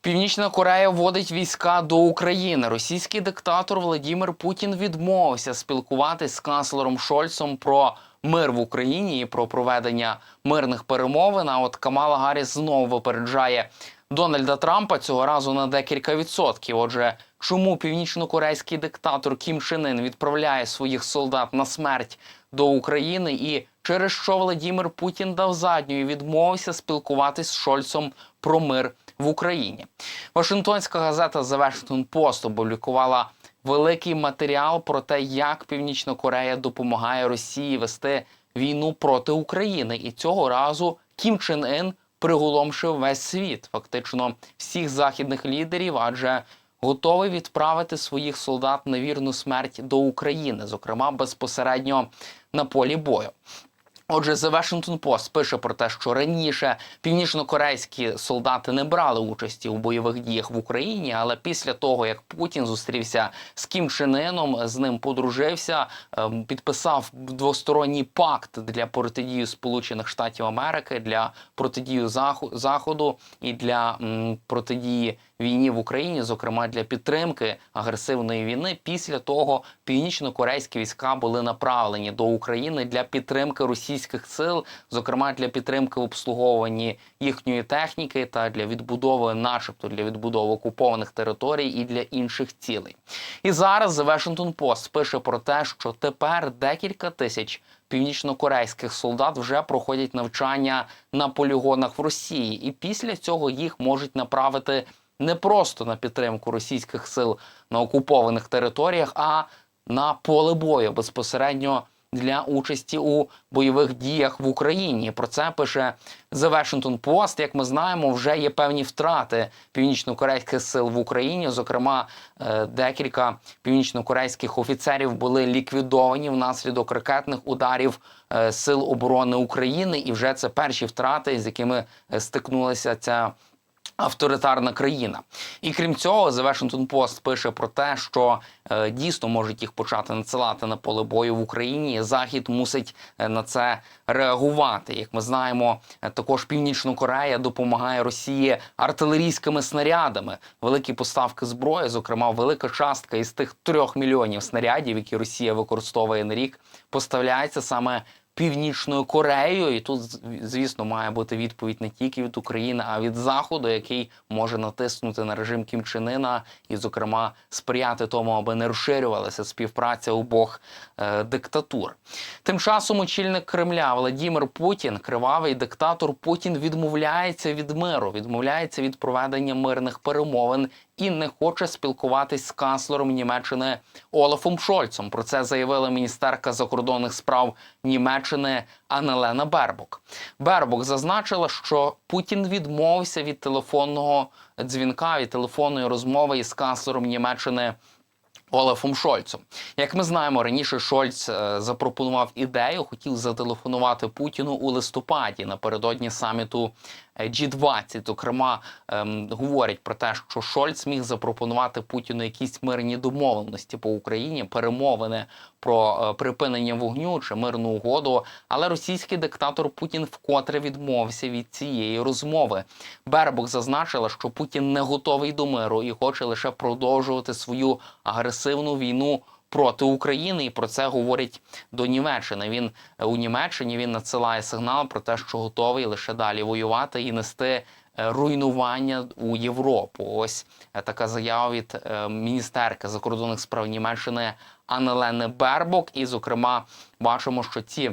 Північна Корея вводить війська до України. Російський диктатор Владимир Путін відмовився спілкуватись з канцлером Шольцом про мир в Україні і про проведення мирних перемовин. А от Камала Гарріс знову випереджає Дональда Трампа цього разу на декілька відсотків. Отже, чому північнокорейський диктатор Кім Чен Ін відправляє своїх солдат на смерть до України і через що Владимир Путін дав задню і відмовився спілкуватись з Шольцом про мир в Україні. Вашингтонська газета The Washington Post опублікувала великий матеріал про те, як Північна Корея допомагає Росії вести війну проти України. І цього разу Кім Чен Ін приголомшив весь світ, фактично всіх західних лідерів, адже готовий відправити своїх солдат на вірну смерть до України, зокрема безпосередньо на полі бою. Отже, The Washington Post пише про те, що раніше північнокорейські солдати не брали участі у бойових діях в Україні, але після того, як Путін зустрівся з Кім Чен Іном, з ним подружився, ем, підписав двосторонній пакт для протидії Сполучених Штатів Америки для протидії Заходу і для протидії війні в Україні, зокрема для підтримки агресивної війни. Після того північно-корейські війська були направлені до України для підтримки російських сил, зокрема для підтримки в обслуговуванні їхньої техніки та для відбудови, начебто для відбудови окупованих територій і для інших цілей. І зараз The Washington Post пише про те, що тепер декілька тисяч північнокорейських солдат вже проходять навчання на полігонах в Росії, і після цього їх можуть направити не просто на підтримку російських сил на окупованих територіях, а на поле бою безпосередньо для участі у бойових діях в Україні. Про це пише The Washington Post. Як ми знаємо, вже є певні втрати північнокорейських сил в Україні. Зокрема, е, декілька північнокорейських офіцерів були ліквідовані внаслідок ракетних ударів е, сил оборони України, і вже це перші втрати, з якими е, стикнулася ця авторитарна країна. І крім цього, The Washington Post пише про те, що е, дійсно можуть їх почати надсилати на поле бою в Україні. Захід мусить е, на це реагувати. Як ми знаємо, е, також Північна Корея допомагає Росії артилерійськими снарядами. Великі поставки зброї, зокрема, велика частка із тих трьох мільйонів снарядів, які Росія використовує на рік, поставляється саме Північною Кореєю, і тут, звісно, має бути відповідь не тільки від України, а від Заходу, який може натиснути на режим Кім Чен Іна і, зокрема, сприяти тому, аби не розширювалася співпраця обох е, диктатур. Тим часом очільник Кремля Владимир Путін, кривавий диктатор Путін, відмовляється від миру, відмовляється від проведення мирних перемовин і не хоче спілкуватись з канцлером Німеччини Олафом Шольцом. Про це заявила міністерка закордонних справ Німеччини Анелена Бербок. Бербок зазначила, що Путін відмовився від телефонного дзвінка від телефонної розмови із канцлером Німеччини. Олафом Шольцом. Як ми знаємо, раніше Шольц е, запропонував ідею, хотів зателефонувати Путіну у листопаді напередодні саміту G20. Зокрема, ем, говорять про те, що Шольц міг запропонувати Путіну якісь мирні домовленості по Україні, перемовини про е, припинення вогню чи мирну угоду. Але російський диктатор Путін вкотре відмовився від цієї розмови. Бербок зазначила, що Путін не готовий до миру і хоче лише продовжувати свою агресивну війну. Проти України, і про це говорить до Німеччини. Він е, у Німеччині він надсилає сигнал про те, що готовий лише далі воювати і нести е, руйнування у Європу. Ось е, така заява від міністерки закордонних справ Німеччини Аннелени Бербок. І, зокрема, бачимо, що ці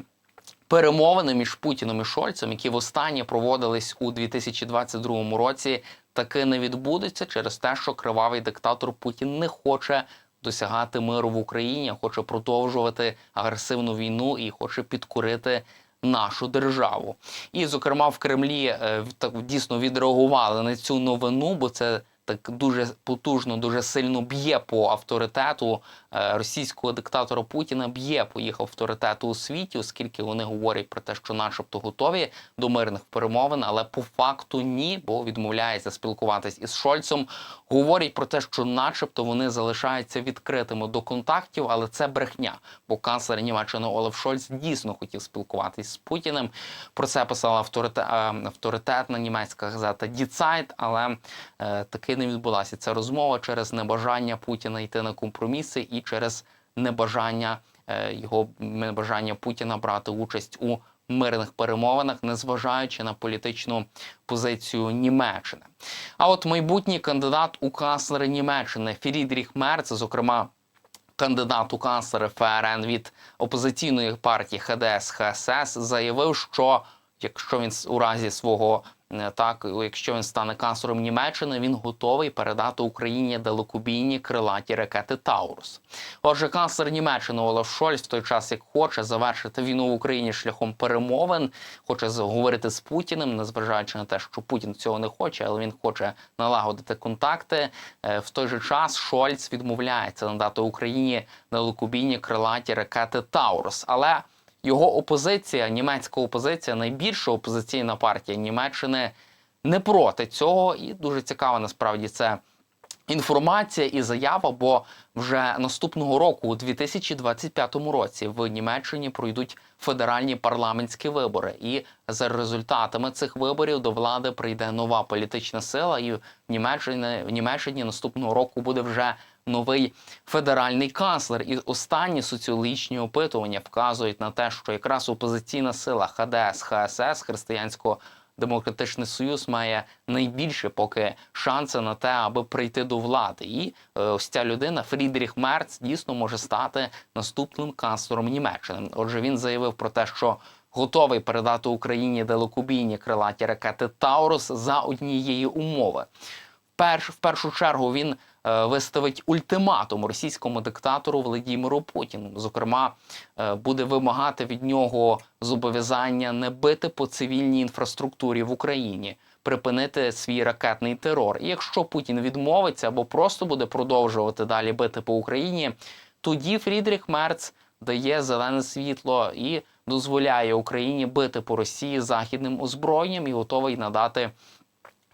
перемовини між Путіном і Шольцем, які востаннє проводились у 2022 році, таки не відбудуться через те, що кривавий диктатор Путін не хоче досягати миру в Україні, хоче продовжувати агресивну війну і хоче підкорити. Нашу державу, і зокрема в Кремлі е, так дійсно відреагували на цю новину, бо це так дуже потужно, дуже сильно б'є по авторитету е, російського диктатора Путіна, б'є по їх авторитету у світі, оскільки вони говорять про те, що, начебто, готові до мирних перемовин, але по факту ні, бо відмовляється спілкуватись із Шольцем. Говорять про те, що, начебто, вони залишаються відкритими до контактів, але це брехня. Бо канцлер Німеччини Олаф Шольц дійсно хотів спілкуватись з Путіним. Про це писала е, авторитетна німецька газета Die Zeit, але е, не відбулася ця розмова через небажання Путіна йти на компроміси і через небажання е, його небажання Путіна брати участь у мирних перемовинах, незважаючи на політичну позицію Німеччини. А от майбутній кандидат у канцлери Німеччини Фрідріх Мерц, зокрема кандидат у канцлери ФРН від опозиційної партії ХДС ХСС заявив, що якщо він у разі свого так, якщо він стане канцлером Німеччини, він готовий передати Україні далекобійні крилаті ракети Таурус. Отже, канцлер Німеччини Олаф Шольц в той час, як хоче завершити війну в Україні шляхом перемовин, хоче говорити з Путіним, незважаючи на те, що Путін цього не хоче, але він хоче налагодити контакти. Е, В той же час Шольц відмовляється надати Україні далекобійні крилаті ракети Таурус. Але його опозиція, німецька опозиція, найбільша опозиційна партія Німеччини не проти цього, і дуже цікаво насправді це інформація і заява. Бо вже наступного року, у 2025 році, в Німеччині пройдуть федеральні парламентські вибори, і за результатами цих виборів до влади прийде нова політична сила, і в Німеччині в Німеччині наступного року буде вже новий федеральний канцлер. І останні соціологічні опитування вказують на те, що якраз опозиційна сила ХДС, ХСС, Християнського Демократичний Союз має найбільше поки шанси на те, аби прийти до влади. І е, ось ця людина, Фрідріх Мерц, дійсно може стати наступним канцлером Німеччини. Отже, він заявив про те, що готовий передати Україні далекобійні крилаті ракети Таурус за однієї умови. Перш в першу чергу він виставить ультиматум російському диктатору Володимиру Путіну. Зокрема, е, буде вимагати від нього зобов'язання не бити по цивільній інфраструктурі в Україні, припинити свій ракетний терор. І якщо Путін відмовиться або просто буде продовжувати далі бити по Україні, тоді Фрідріх Мерц дає зелене світло і дозволяє Україні бити по Росії західним озброєнням і готовий надати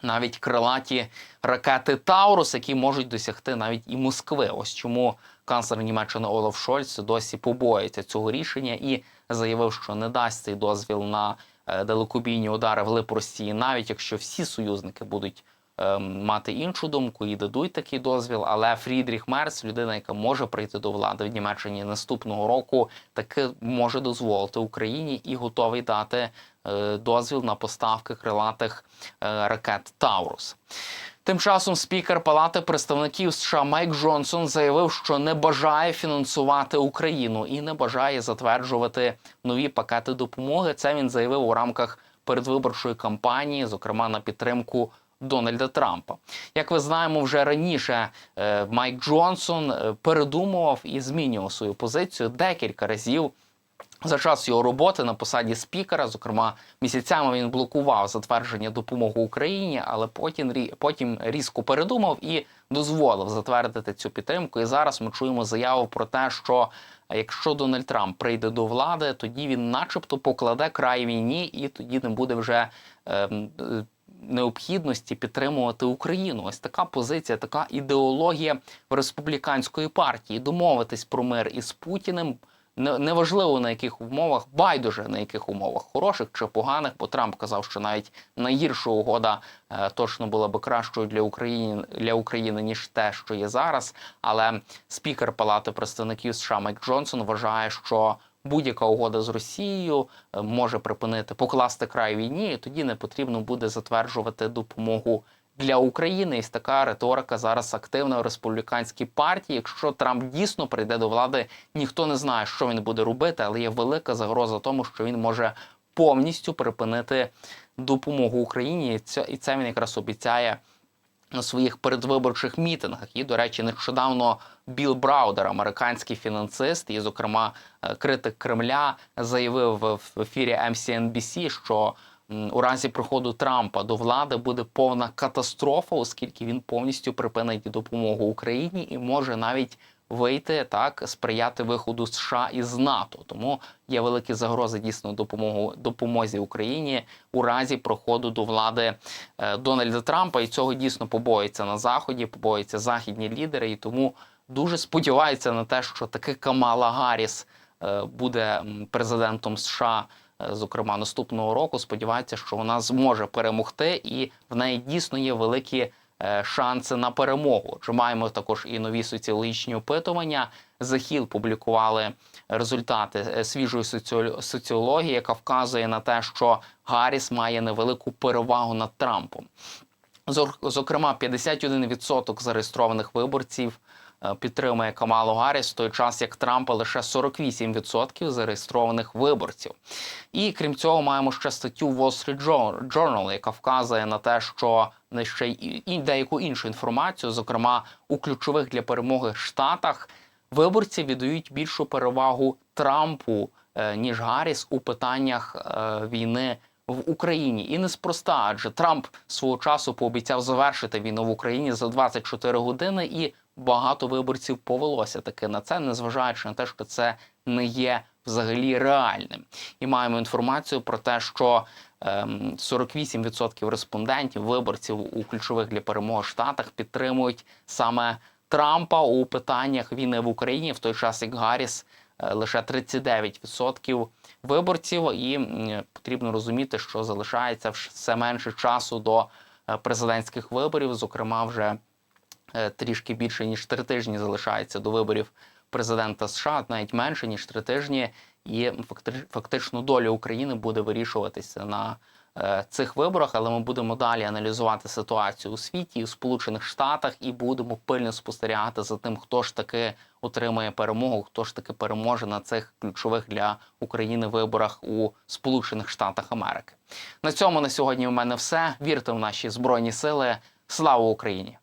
навіть крилаті ракети Таурус, які можуть досягти навіть і Москви. Ось чому канцлер Німеччини Олаф Шольц досі побоїться цього рішення і заявив, що не дасть цей дозвіл на е, далекобійні удари вглиб Росії, навіть якщо всі союзники будуть ем, мати іншу думку і дадуть такий дозвіл. Але Фрідріх Мерц, людина, яка може прийти до влади в Німеччині наступного року, таки може дозволити Україні і готовий дати е, дозвіл на поставки крилатих е, ракет Таурус. Тим часом спікер Палати представників США Майк Джонсон заявив, що не бажає фінансувати Україну і не бажає затверджувати нові пакети допомоги. Це він заявив у рамках передвиборчої кампанії, зокрема на підтримку Дональда Трампа. Як ви знаємо, вже раніше е, Майк Джонсон е, передумував і змінював свою позицію декілька разів. За час його роботи на посаді спікера, зокрема, місяцями він блокував затвердження допомоги Україні, але потім потім різко передумав і дозволив затвердити цю підтримку. І зараз ми чуємо заяву про те, що якщо Дональд Трамп прийде до влади, тоді він, начебто, покладе край війні, і тоді не буде вже ем, е, необхідності підтримувати Україну. Ось така позиція, така ідеологія республіканської партії. Домовитись про мир із Путіним. Не- Неважливо на яких умовах, байдуже на яких умовах, хороших чи поганих, бо Трамп казав, що навіть найгірша угода е, точно була би кращою для України для України ніж те, що є зараз. Але спікер Палати представників США Майк Джонсон вважає, що будь-яка угода з Росією е, може припинити покласти край війні, і тоді не потрібно буде затверджувати допомогу для України. І така риторика зараз активна в республіканській партії. Якщо Трамп дійсно прийде до влади, ніхто не знає, що він буде робити, але є велика загроза тому, що він може повністю припинити допомогу Україні. І це, і це він якраз обіцяє на своїх передвиборчих мітингах. І, до речі, нещодавно Білл Браудер, американський фінансист, і, зокрема, е, критик Кремля, заявив в ефірі MCNBC, що у разі приходу Трампа до влади буде повна катастрофа, оскільки він повністю припинить допомогу Україні і може навіть вийти так, сприяти виходу США із НАТО. Тому є великі загрози дійсно допомогу допомозі Україні у разі проходу до влади е, Дональда Трампа. І цього дійсно побоюються на заході, побоюються західні лідери, і тому дуже сподіваються на те, що таки Камала Гарріс е, буде президентом США. Е, Зокрема, наступного року сподіваються, що вона зможе перемогти, і в неї дійсно є великі е, шанси на перемогу. Чи маємо також і нові соціологічні опитування? Захіл публікували результати е, свіжої соціології, яка вказує на те, що Гарріс має невелику перевагу над Трампом. Зокрема, 51% зареєстрованих виборців підтримує Камалу Гарріс, в той час як Трампа лише 48% зареєстрованих виборців. І крім цього, маємо ще статтю Wall Street Journal, яка вказує на те, що не ще й деяку іншу інформацію, зокрема у ключових для перемоги штатах, виборці віддають більшу перевагу Трампу е, ніж Гарріс у питаннях е, війни в Україні. І неспроста, адже Трамп свого часу пообіцяв завершити війну в Україні за 24 години, і багато виборців повелося таки на це, незважаючи на те, що це не є взагалі реальним. І маємо інформацію про те, що ем, 48% респондентів, виборців у ключових для перемоги штатах підтримують саме Трампа у питаннях війни в Україні, в той час як Гарріс е, лише 39% виборців, і потрібно розуміти, що залишається все менше часу до е, президентських виборів. Зокрема, вже трішки більше ніж три тижні залишається до виборів президента США, навіть менше ніж три тижні, і факти- фактично доля України буде вирішуватися на е, цих виборах. Але ми будемо далі аналізувати ситуацію у світі і у Сполучених Штатах, і будемо пильно спостерігати за тим, хто ж таки отримає перемогу, хто ж таки переможе на цих ключових для України виборах у Сполучених Штатах Америки. На цьому на сьогодні у мене все. Вірте в наші збройні сили. Слава Україні!